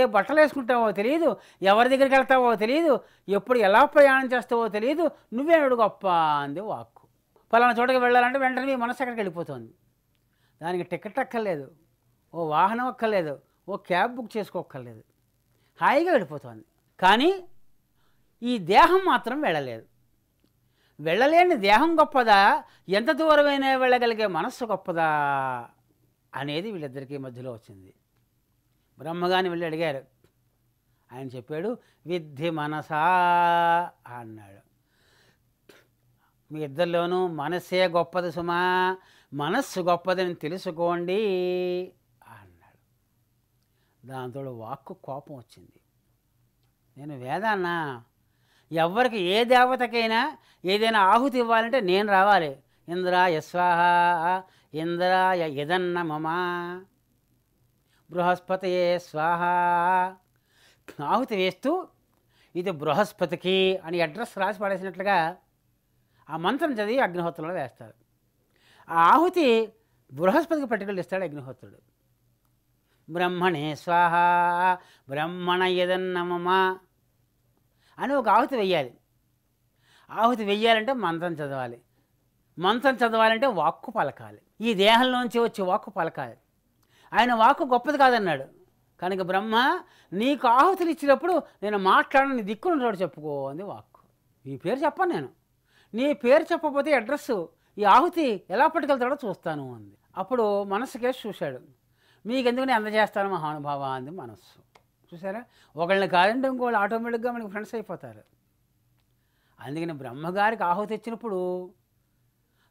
ఏ బట్టలు వేసుకుంటావో తెలియదు ఎవరి దగ్గరికి వెళ్తావో తెలియదు ఎప్పుడు ఎలా ప్రయాణం చేస్తావో తెలియదు నువ్వేడు గొప్ప అంది వాక్కు. పలానా చోటకి వెళ్ళాలంటే వెంటనే మీ మనసు ఎక్కడికి వెళ్ళిపోతుంది. దానికి టికెట్ అక్కర్లేదు ఓ వాహనం అక్కర్లేదు ఓ క్యాబ్ బుక్ చేసుకోక్కర్లేదు. హాయిగా వెళ్ళిపోతుంది. కానీ ఈ దేహం మాత్రం వెళ్ళలేదు. వెళ్ళలేని దేహం గొప్పదా? ఎంత దూరమైనా వెళ్ళగలిగే మనస్సు గొప్పదా? అనేది వీళ్ళిద్దరికీ మధ్యలో వచ్చింది. బ్రహ్మగాని వెళ్ళి అడిగారు. ఆయన చెప్పాడు విద్ధి మనసా అన్నాడు. మీ ఇద్దరిలోనూ మనస్సే గొప్పది సుమా మనస్సు గొప్పదని తెలుసుకోండి అన్నాడు. దాంతో వాక్కు కోపం వచ్చింది. నేను వేదాన్నా ఎవరికి ఏ దేవతకైనా ఏదైనా ఆహుతి ఇవ్వాలంటే నేను రావాలి. ఇంద్ర యస్వాహ ఇంద్ర యదన్న మమా బృహస్పతయే స్వాహ. ఆహుతి వేస్తూ ఇది బృహస్పతికి అని అడ్రస్ రాసి పడేసినట్లుగా ఆ మంత్రం చదివి అగ్నిహోత్రంలో వేస్తారు. ఆ ఆహుతి బృహస్పతికి పట్టుకెళ్ళి ఇస్తాడు అగ్నిహోత్రుడు. బ్రహ్మణే స్వాహ బ్రహ్మణ యదన్నమమా అని ఒక ఆహుతి వెయ్యాలి. ఆహుతి వెయ్యాలంటే మంత్రం చదవాలి. మంత్రం చదవాలంటే వాక్కు పలకాలి. ఈ దేహంలోంచి వచ్చే వాక్కు పలకాలి. ఆయన వాక్కు గొప్పది కాదన్నాడు. కనుక బ్రహ్మ నీకు ఆహుతులు ఇచ్చినప్పుడు నేను మాట్లాడని నీ చోటు చెప్పుకో అంది వాక్కు. నీ పేరు చెప్పను నేను. నీ పేరు చెప్పకపోతే అడ్రస్ ఈ ఆహుతి ఎలా పట్టుకెళ్తాడో చూస్తాను అంది. అప్పుడు మనస్సుకే చూశాడు. మీకెందుకు అందజేస్తాను మహానుభావ? అంది మనస్సు. చూసారా ఒకళ్ళని కాదంటే ఇంకోళ్ళు ఆటోమేటిక్గా మనకి ఫ్రెండ్స్ అయిపోతారు. అందుకని బ్రహ్మగారికి ఆహుతి ఇచ్చినప్పుడు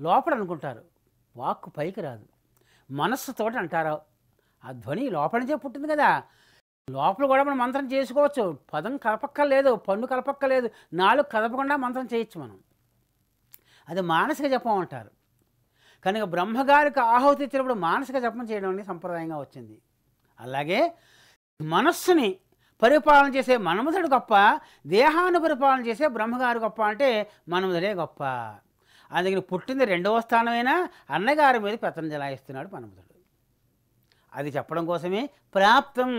లోపల అనుకుంటారు వాక్కు పైకి రాదు. మనస్సుతోటి అంటారు. ఆ ధ్వని లోపల నుంచే పుట్టింది కదా. లోపల కూడా మనం మంత్రం చేసుకోవచ్చు. పదం కలపక్కర్లేదు పన్ను కలపక్కర్లేదు నాలుగు కదపకుండా మంత్రం చేయొచ్చు మనం. అది మానసిక జపం అంటారు. కనుక బ్రహ్మగారికి ఆహుతి ఇచ్చినప్పుడు మానసిక జపం చేయడం అనేది సంప్రదాయంగా వచ్చింది. అలాగే మనస్సుని పరిపాలన చేసే మన్మధుడు గొప్ప దేహాన్ని పరిపాలన చేసే బ్రహ్మగారు గొప్ప అంటే మన్మధుడే గొప్ప. అందుకని పుట్టింది రెండవ స్థానమైనా అన్నగారి మీద పెత్తనం జలాయిస్తున్నాడు మన్మధుడు అది చెప్పడం కోసమే ప్రాప్తం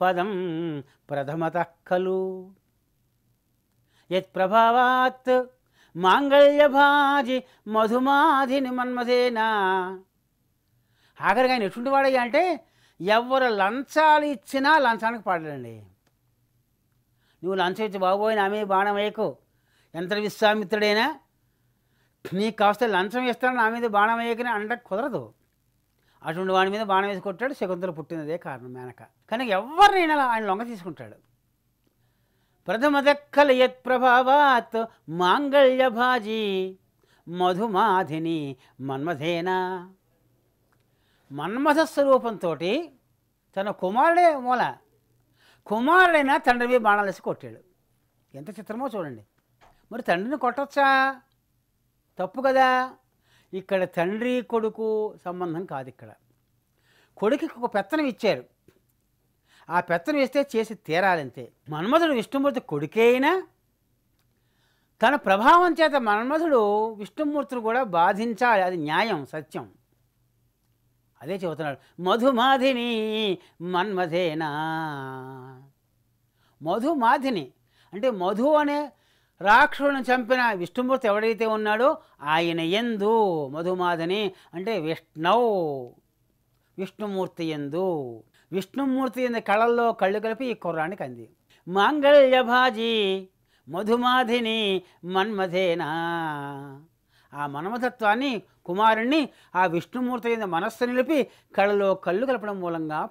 పదం ప్రథమత ఖలు. యత్ ప్రభావాత్ మాంగళ్యభాజి మధుమాధిని మన్మధేనా. ఆఖరిగా ఆయన ఎటువంటి వాడయ్యా అంటే ఎవరు లంచాలు ఇచ్చినా లంచానికి పాడలేండి నువ్వు లంచం ఇచ్చి బాబోయిన ఆమె బాణం వేయకు. ఎంత విశ్వామిత్రుడైనా నీకు కాస్త లంచం ఇస్తాను నా మీద బాణం వేయకని అంటే కుదరదు. అటువంటి వాడి మీద బాణం వేసి కొట్టాడు శకుంతల పుట్టినదే కారణం మేనక. కనుక ఎవరినైనా ఆయన లొంగ తీసుకుంటాడు. ప్రథమ దక్కల యత్ ప్రభావాత్ మాంగళ్య భాజీ మధుమాధిని మన్మధేనా. మన్మథ స్వరూపంతో తన కుమారుడే మూల కుమారుడైనా తండ్రి మీద బాణాలు వేసి కొట్టాడు. ఎంత చిత్రమో చూడండి. మరి తండ్రిని కొట్టచ్చా? తప్పు కదా? ఇక్కడ తండ్రి కొడుకు సంబంధం కాదు ఇక్కడ. కొడుకుకి ఒక పెత్తనం ఇచ్చారు. ఆ పెత్తనం ఇస్తే చేసి తీరాలంతే. మన్మధుడు విష్ణుమూర్తి కొడుకే అయినా తన ప్రభావం చేత మన్మధుడు విష్ణుమూర్తిని కూడా బాధించాలి. అది న్యాయం సత్యం. అదే చెబుతున్నాడు మధుమాధిని మన్మధేనా? మధుమాధిని అంటే మధు అనే రాక్షసుని చంపిన విష్ణుమూర్తి ఎవడైతే ఉన్నాడో ఆయన ఎందు మధుమాధని అంటే విష్ణవు విష్ణుమూర్తి ఎందు విష్ణుమూర్తి ఎందు కళల్లో కళ్ళు కలిపి ఈ కుర్రానికి అంది మాంగళ్యభాజీ మధుమాధిని మన్మధేనా. ఆ మన్మథత్వాన్ని కుమారుణ్ణి ఆ విష్ణుమూర్తి అయిన మనస్సు నిలిపి కళలో కళ్ళు కలపడం మూలంగా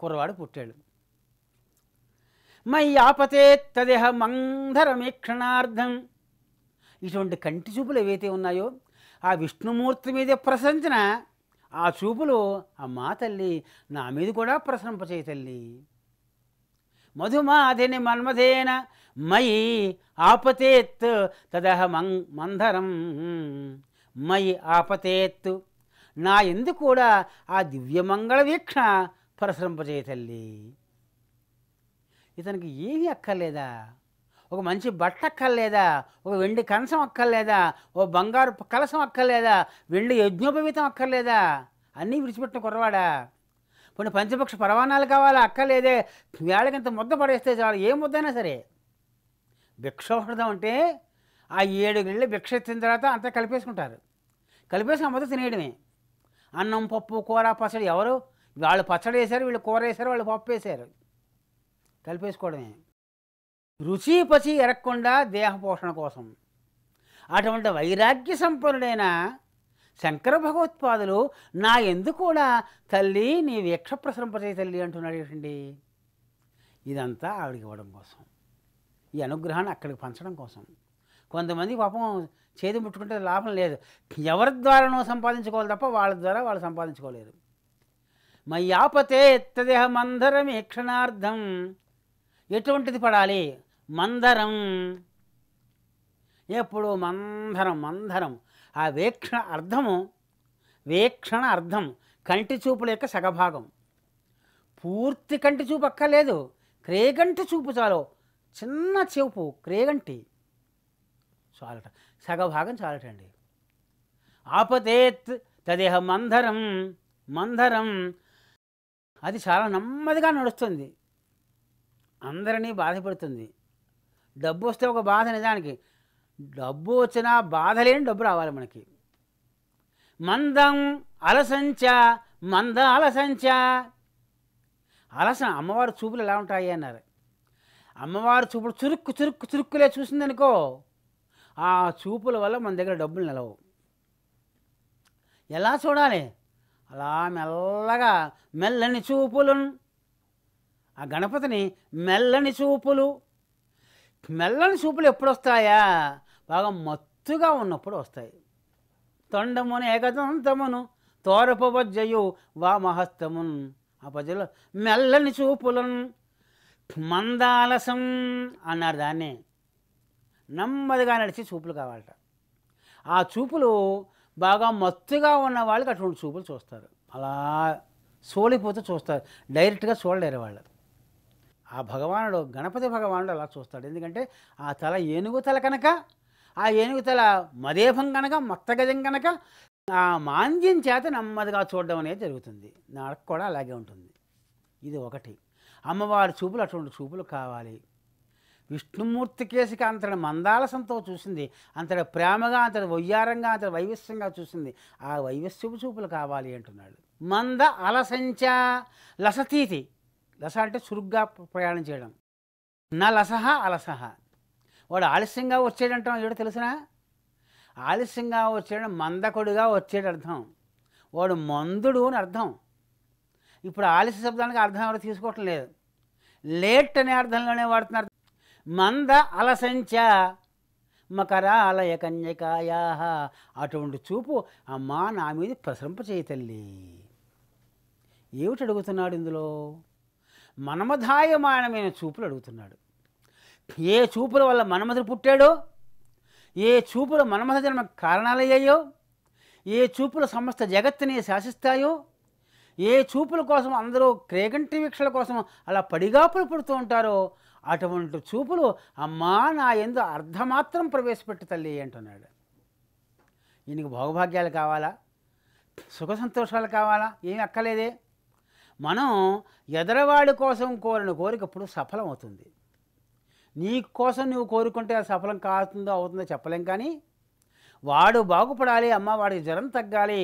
కుర్రవాడు పుట్టాడు. మై తదేహ మంధరమీక్షణార్థం ఇటువంటి కంటి చూపులు ఏవైతే ఉన్నాయో ఆ విష్ణుమూర్తి మీదే ప్రశంసిన ఆ చూపులు అమ్మా తల్లి నా మీద కూడా ప్రసరింపచేయి తల్లి. మధుమాధిని మన్మధేన మయి ఆపతేత్ తదహ మం మంధరం. మయి ఆపతేత్ నా ఎందు కూడా ఆ దివ్యమంగళ వీక్షణ ప్రసరింపజేయ తల్లి. ఇతనికి ఏమీ అక్కర్లేదా? ఒక మంచి బట్ట అక్కర్లేదా? ఒక వెండి కంచం అక్కర్లేదా? ఓ బంగారు కలసం అక్కర్లేదా? వెండి యజ్ఞోపవీతం అక్కర్లేదా? అన్నీ విడిచిపెట్టిన కుర్రవాడా? కొన్ని పంచపక్ష పరవాణాలు కావాలా? అక్కర్లేదే. వేళకింత ముద్ద పడేస్తే చాలు. ఏ ముద్దైనా సరే. భిక్షోషణం అంటే ఆ ఏడు గిళ్ళు భిక్ష ఎత్తిన తర్వాత అంతా కలిపేసుకుంటారు. కలిపేసి ఆ ముద్ద తినేయడమే. అన్నం పప్పు కూర పచ్చడి ఎవరు? వాళ్ళు పచ్చడి వేశారు వీళ్ళు కూర వేశారు వాళ్ళు పప్పు వేశారు. కలిపేసుకోవడమే. రుచి పచి ఎరగకుండా దేహ పోషణ కోసం. అటువంటి వైరాగ్య సంపన్నుడైన శంకర భగవత్పాదులు నా ఎందు కూడా తల్లి నీ వీక్ష ప్రసరింపజేయ తల్లి అంటున్నాడు ఏంటండి ఇదంతా ఆవిడకి ఇవ్వడం కోసం. ఈ అనుగ్రహాన్ని అక్కడికి పంచడం కోసం. కొంతమంది పాపం చేతి ముట్టుకుంటే లాభం లేదు. ఎవరి ద్వారానో సంపాదించుకోవాలి తప్ప వాళ్ళ ద్వారా వాళ్ళు సంపాదించుకోలేరు. మయ్యాపతే ఎత్తదేహ మందరం క్షణార్థం ఎటువంటిది పడాలి? మందరం. ఎప్పుడు మందరం మందరం. ఆ వీక్షణ అర్థము వీక్షణ అర్థం కంటి చూపుల యొక్క సగభాగం. పూర్తి కంటి చూపు అక్కర్లేదు. క్రేగంటి చూపు చాలు. చిన్న చూపు క్రేగంటి. చాలట. సగభాగం చాలటండి. ఆపతేత్ తదేహ మందరం మందరం. అది చాలా నెమ్మదిగా నడుస్తుంది. అందరినీ బాధపడుతుంది. డబ్బు వస్తే ఒక బాధ నిజానికి డబ్బు వచ్చినా బాధ లేని డబ్బు రావాలి మనకి. మందం అలసంచ మంద అలసంచ. అలస అమ్మవారి చూపులు ఎలా ఉంటాయి అన్నారు. అమ్మవారి చూపులు చురుక్కు చురుక్కు చురుక్కులే చూసిందనుకో ఆ చూపుల వల్ల మన దగ్గర డబ్బులు నిలవు. ఎలా చూడాలి? అలా మెల్లగా మెల్లని చూపులు ఆ గణపతిని మెల్లని చూపులు. మెల్లని చూపులు ఎప్పుడు వస్తాయా బాగా మత్తుగా ఉన్నప్పుడు వస్తాయి. తొండమును ఏకదంతమును తోరపవజ్జయు వామహస్తమున్. ఆ పద్యంలో మెల్లని చూపులను మందాలసం అన్నారు దాన్ని. నెమ్మదిగా నడిచి చూపులు కావాలట. ఆ చూపులు బాగా మత్తుగా ఉన్న వాళ్ళకి అటువంటి చూపులు చూస్తారు. అలా సోలిపోతూ చూస్తారు. డైరెక్ట్గా చూడలేరు వాళ్ళు. ఆ భగవానుడు గణపతి భగవానుడు అలా చూస్తాడు. ఎందుకంటే ఆ తల ఏనుగు తల కనుక ఆ ఏనుగు తల మదేభం కనుక మత్తగజం కనుక ఆ మాంద్యం చేత నెమ్మదిగా చూడడం అనేది జరుగుతుంది. నాకు కూడా అలాగే ఉంటుంది. ఇది ఒకటి. అమ్మవారి చూపులు అటువంటి చూపులు కావాలి. విష్ణుమూర్తి కేసుకి అంతటి మందాలసంతో చూసింది. అంతటి ప్రేమగా అంతటి వయ్యారంగా అంతటి వైవిస్యంగా చూసింది. ఆ వైవిస్యపు చూపులు కావాలి అంటున్నాడు. మంద అలసంచ లసతీతి. దశ అంటే చురుగ్గా ప్రయాణం చేయడం. నా లసహ అలసహ. వాడు ఆలస్యంగా వచ్చేటంటాం ఏడో తెలుసునా? ఆలస్యంగా వచ్చేయడం మందకుడుగా వచ్చేట అర్థం. వాడు మందుడు అని అర్థం. ఇప్పుడు ఆలస్య శబ్దానికి అర్థం ఎవరు తీసుకోవటం లేదు. లేట్ అనే అర్థంలోనే వాడుతున్నారు మంద అలసంచ మకరాలయ కన్యకాయా అటువంటి చూపు అమ్మా నా మీద ప్రసరింప చేయ తల్లి. ఏమిటి అడుగుతున్నాడు ఇందులో? మనమధాయమానమైన చూపులు అడుగుతున్నాడు. ఏ చూపుల వల్ల మనమధుడు పుట్టాడో? ఏ చూపులు మనమధ జన్మ కారణాలయ్యాయో? ఏ చూపులు సమస్త జగత్తుని శాసిస్తాయో? ఏ చూపుల కోసం అందరూ క్రేగంటి వీక్షల కోసం అలా పడిగాపులు పుడుతూ ఉంటారో? అటువంటి చూపులు అమ్మా నా ఎందు అర్ధమాత్రం ప్రవేశపెట్టు తల్లి అంటున్నాడు. ఈయనకు భోగభాగ్యాలు కావాలా? సుఖ సంతోషాలు కావాలా? ఏమి అక్కలేదే మనం ఎదరవాడి కోసం కోరిన కోరిక ఎప్పుడు సఫలం అవుతుంది. నీ కోసం నువ్వు కోరుకుంటే అది సఫలం కాతుందో అవుతుందో చెప్పలేం కానీ వాడు బాగుపడాలి అమ్మ వాడికి జ్వరం తగ్గాలి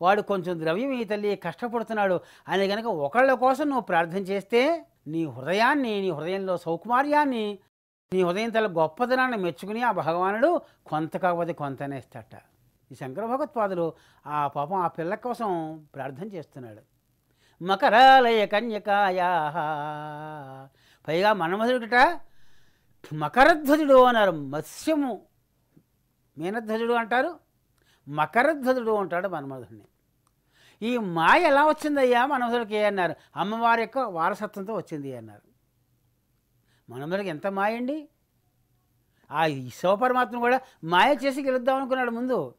వాడు కొంచెం ద్రవ్యం ఈ తల్లి కష్టపడుతున్నాడు అని కనుక ఒకళ్ళ కోసం నువ్వు ప్రార్థన చేస్తే నీ హృదయాన్ని నీ హృదయంలో సౌకుమార్యాన్ని నీ హృదయం తల గొప్పదనాన్ని మెచ్చుకుని ఆ భగవానుడు కొంత కాకపోతే కొంతనే ఇస్తాట ఈ శంకర భగవత్పాదులు ఆ పాపం ఆ పిల్ల కోసం ప్రార్థన చేస్తున్నాడు. మకరాలయ కన్యకాయా పైగా మన్మధుడుట మకరధ్వజుడు అన్నారు. మత్స్యము మీనధ్వజుడు అంటారు మకరధ్వజుడు అంటాడు మన్మధుడిని. ఈ మాయ ఎలా వచ్చిందయ్యా మన్మధుడికి అన్నారు. అమ్మవారి యొక్క వారసత్వంతో వచ్చింది అన్నారు. మన్మధుడికి ఎంత మాయ అండి? ఆ శివపరమాత్మ కూడా మాయ చేసి గెలుద్దాం అనుకున్నాడు ముందు.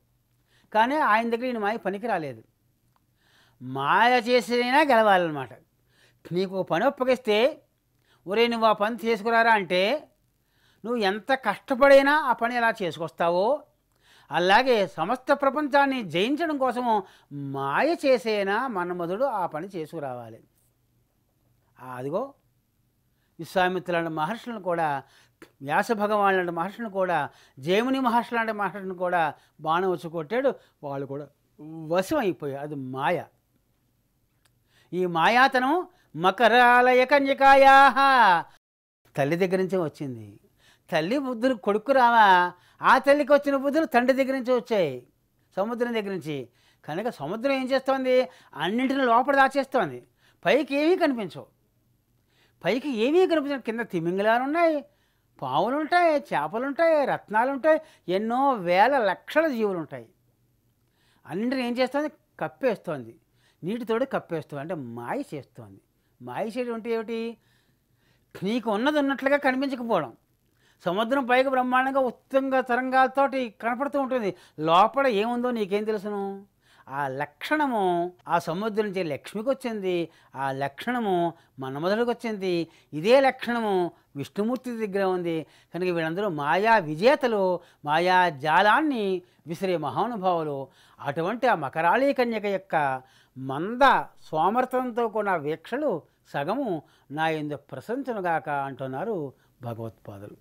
కానీ ఆయన దగ్గర ఈయన మాయ పనికి రాలేదు మాయ చేసినైనా గెలవాలన్నమాట. నీకు పని ఒప్పగిస్తే ఒరే నువ్వు ఆ పని చేసుకురారా అంటే నువ్వు ఎంత కష్టపడైనా ఆ పని ఎలా చేసుకొస్తావో అలాగే సమస్త ప్రపంచాన్ని జయించడం కోసము మాయ చేసేనా మన్మధుడు ఆ పని చేసుకురావాలి. అదిగో విశ్వామిత్ర లాంటి మహర్షులను కూడా వ్యాస భగవాన్ లాంటి మహర్షులను కూడా జేముని మహర్షి లాంటి మహర్షులను కూడా బాణం వచ్చి కొట్టాడు. వాళ్ళు కూడా వశం అయిపోయారు అది మాయ. ఈ మాయాతనం మకరాలయ కన్యకాయా తల్లి దగ్గర నుంచే వచ్చింది. తల్లి బుద్ధులు కొడుకు రావా? ఆ తల్లికి వచ్చిన బుద్ధులు తండ్రి దగ్గర నుంచి వచ్చాయి. సముద్రం దగ్గర నుంచి. కనుక సముద్రం ఏం చేస్తోంది? అన్నింటిని లోపల దాచేస్తోంది. పైకి ఏమీ కనిపించవు. పైకి ఏమీ కనిపించవు. కింద తిమింగలాలు ఉన్నాయి. పావులు ఉంటాయి చేపలు ఉంటాయి రత్నాలు ఉంటాయి ఎన్నో వేల లక్షల జీవులు ఉంటాయి. అన్నింటిని ఏం చేస్తుంది? కప్పేస్తోంది. నీటితోటి కప్పేస్తుంది. అంటే మాయ చేస్తోంది. మాయ చేయడం అంటే ఏమిటి? నీకు ఉన్నది ఉన్నట్లుగా కనిపించకపోవడం. సముద్రం పైకి బ్రహ్మాండంగా ఉత్తంగా తరంగాలతోటి కనపడుతూ ఉంటుంది. లోపల ఏముందో నీకేం తెలుసును? ఆ లక్షణము ఆ సముద్రం నుంచి లక్ష్మికి వచ్చింది ఆ లక్షణము మన్మధుడికి వచ్చింది ఇదే లక్షణము విష్ణుమూర్తి దగ్గర ఉంది. కనుక వీళ్ళందరూ మాయా విజేతలు మాయా జాలాన్ని విసిరే మహానుభావులు. అటువంటి ఆ మకరాళీ కన్యక యొక్క మంద సోమర్థంతో కూడిన వీక్షలు సగము నా ఎందు ప్రశంసనుగాక అంటున్నారు భగవత్పాదులు.